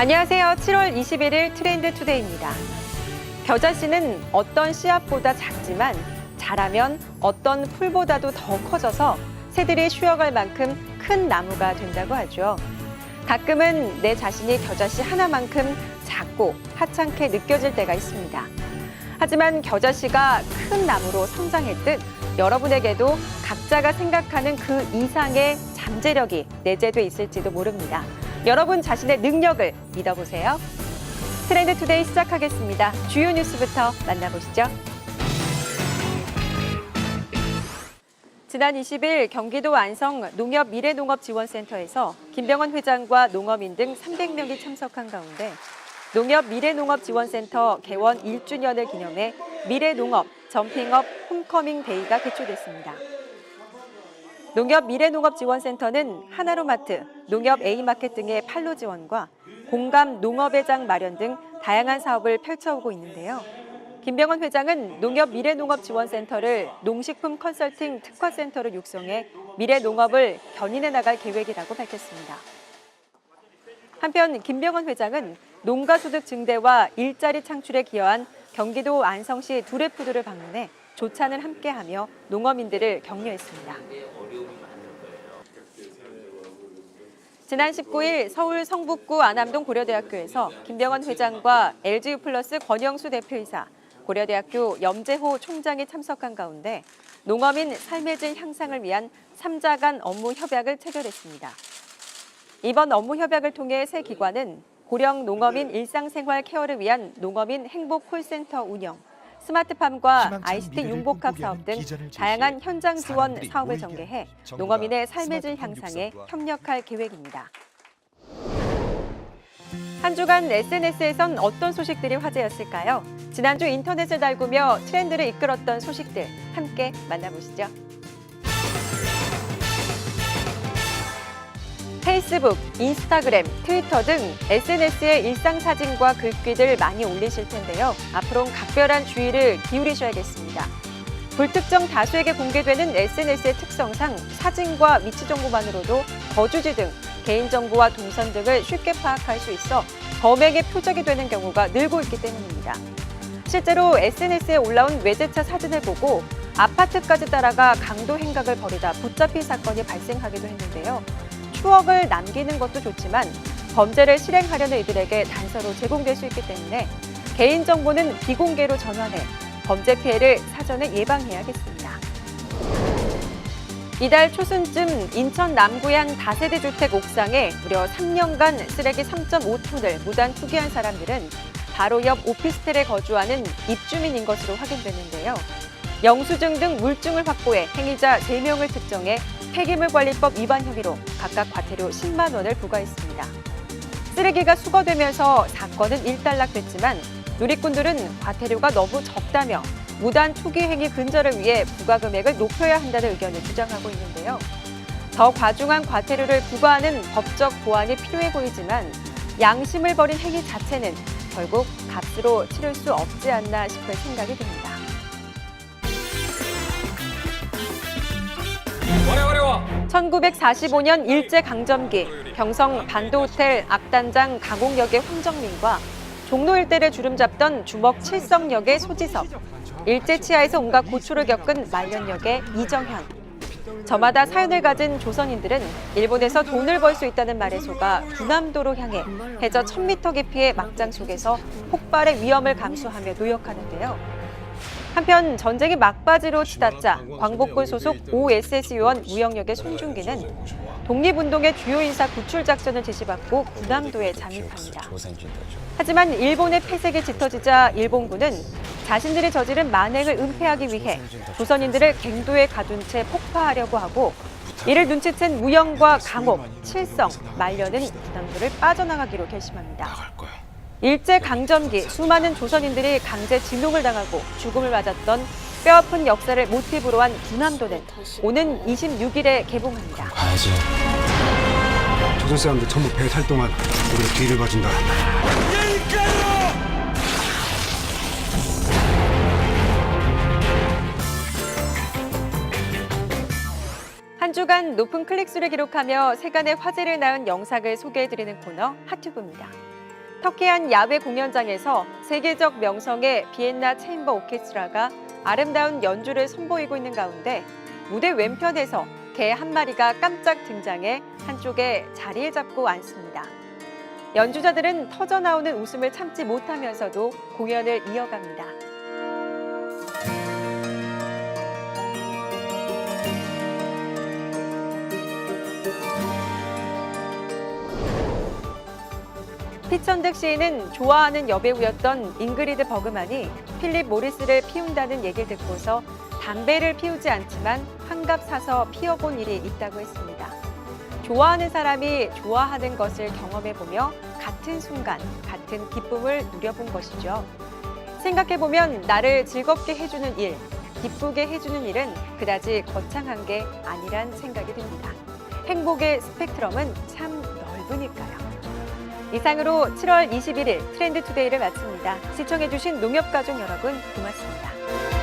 안녕하세요. 7월 21일 트렌드 투데이입니다. 겨자씨는 어떤 씨앗보다 작지만 자라면 어떤 풀보다도 더 커져서 새들이 쉬어갈 만큼 큰 나무가 된다고 하죠. 가끔은 내 자신이 겨자씨 하나만큼 작고 하찮게 느껴질 때가 있습니다. 하지만 겨자씨가 큰 나무로 성장했듯 여러분에게도 각자가 생각하는 그 이상의 잠재력이 내재돼 있을지도 모릅니다. 여러분 자신의 능력을 믿어보세요. 트렌드 투데이 시작하겠습니다. 주요 뉴스부터 만나보시죠. 지난 20일 경기도 안성 농협 미래농업지원센터에서 김병원 회장과 농어민 등 300명이 참석한 가운데 농협 미래농업지원센터 개원 1주년을 기념해 미래농업, 점핑업, 홈커밍 데이가 개최됐습니다. 농협 미래농업지원센터는 하나로마트, 농협 A마켓 등의 판로 지원과 공감 농업회장 마련 등 다양한 사업을 펼쳐오고 있는데요. 김병원 회장은 농협 미래농업지원센터를 농식품 컨설팅 특화센터로 육성해 미래농업을 견인해 나갈 계획이라고 밝혔습니다. 한편 김병원 회장은 농가 소득 증대와 일자리 창출에 기여한 경기도 안성시 두레푸드를 방문해 조찬을 함께하며 농어민들을 격려했습니다. 지난 19일 서울 성북구 안암동 고려대학교에서 김병원 회장과 LGU 플러스 권영수 대표이사, 고려대학교 염재호 총장이 참석한 가운데 농어민 삶의 질 향상을 위한 3자 간 업무 협약을 체결했습니다. 이번 업무 협약을 통해 새 기관은 고령 농어민 일상생활 케어를 위한 농어민 행복 콜센터 운영, 스마트팜과 ICT 융복합 사업 등 다양한 현장 지원 사업을 전개해 농어민의 삶의 질 향상에 협력할 계획입니다. 한 주간 SNS에선 어떤 소식들이 화제였을까요? 지난주 인터넷을 달구며 트렌드를 이끌었던 소식들 함께 만나보시죠. 페이스북, 인스타그램, 트위터 등 SNS에 일상 사진과 글귀들 많이 올리실 텐데요. 앞으로는 각별한 주의를 기울이셔야겠습니다. 불특정 다수에게 공개되는 SNS의 특성상 사진과 위치 정보만으로도 거주지 등 개인정보와 동선 등을 쉽게 파악할 수 있어 범행의 표적이 되는 경우가 늘고 있기 때문입니다. 실제로 SNS에 올라온 외제차 사진을 보고 아파트까지 따라가 강도 행각을 벌이다 붙잡힌 사건이 발생하기도 했는데요. 추억을 남기는 것도 좋지만 범죄를 실행하려는 이들에게 단서로 제공될 수 있기 때문에 개인정보는 비공개로 전환해 범죄 피해를 사전에 예방해야겠습니다. 이달 초순쯤 인천 남구의 한 다세대 주택 옥상에 무려 3년간 쓰레기 3.5톤을 무단 투기한 사람들은 바로 옆 오피스텔에 거주하는 입주민인 것으로 확인됐는데요. 영수증 등 물증을 확보해 행위자 3명을 특정해 폐기물관리법 위반 혐의로 각각 과태료 10만 원을 부과했습니다. 쓰레기가 수거되면서 사건은 일단락됐지만 누리꾼들은 과태료가 너무 적다며 무단 투기 행위 근절을 위해 부과 금액을 높여야 한다는 의견을 주장하고 있는데요. 더 과중한 과태료를 부과하는 법적 보완이 필요해 보이지만 양심을 버린 행위 자체는 결국 값으로 치를 수 없지 않나 싶은 생각이 듭니다. 1945년 일제강점기 경성 반도호텔 악단장 강옥역의 황정민과 종로 일대를 주름잡던 주먹 칠성역의 소지섭, 일제치하에서 온갖 고초를 겪은 말년역의 이정현. 저마다 사연을 가진 조선인들은 일본에서 돈을 벌 수 있다는 말에 속아 군함도로 향해 해저 1000m 깊이의 막장 속에서 폭발의 위험을 감수하며 노역하는데요. 한편 전쟁이 막바지로 치닫자 광복군 소속 OSS 요원 무영역의 손준기는 독립운동의 주요 인사 구출 작전을 지시받고 군함도에 잠입합니다. 하지만 일본의 폐색이 짙어지자 일본군은 자신들이 저지른 만행을 은폐하기 위해 조선인들을 갱도에 가둔 채 폭파하려고 하고 이를 눈치챈 무영과 강옥, 칠성, 말년은 군함도를 빠져나가기로 결심합니다. 일제 강점기 수많은 조선인들이 강제 진동을 당하고 죽음을 맞았던 뼈아픈 역사를 모티브로 한 군함도는 오는 26일에 개봉합니다. 가야지. 조선 사람들 전부 배탈 동안 우리가 뒤를 봐준다. 한 주간 높은 클릭수를 기록하며 세간의 화제를 낳은 영상을 소개해드리는 코너 하튜브입니다. 터키 한 야외 공연장에서 세계적 명성의 비엔나 체인버 오케스트라가 아름다운 연주를 선보이고 있는 가운데 무대 왼편에서 개 한 마리가 깜짝 등장해 한쪽에 자리를 잡고 앉습니다. 연주자들은 터져 나오는 웃음을 참지 못하면서도 공연을 이어갑니다. 피천득 시인은 좋아하는 여배우였던 잉그리드 버그만이 필립 모리스를 피운다는 얘기를 듣고서 담배를 피우지 않지만 환갑 사서 피워본 일이 있다고 했습니다. 좋아하는 사람이 좋아하는 것을 경험해보며 같은 순간, 같은 기쁨을 누려본 것이죠. 생각해보면 나를 즐겁게 해주는 일, 기쁘게 해주는 일은 그다지 거창한 게 아니란 생각이 듭니다. 행복의 스펙트럼은 참 넓으니까요. 이상으로 7월 21일 트렌드 투데이를 마칩니다. 시청해주신 농협가족 여러분 고맙습니다.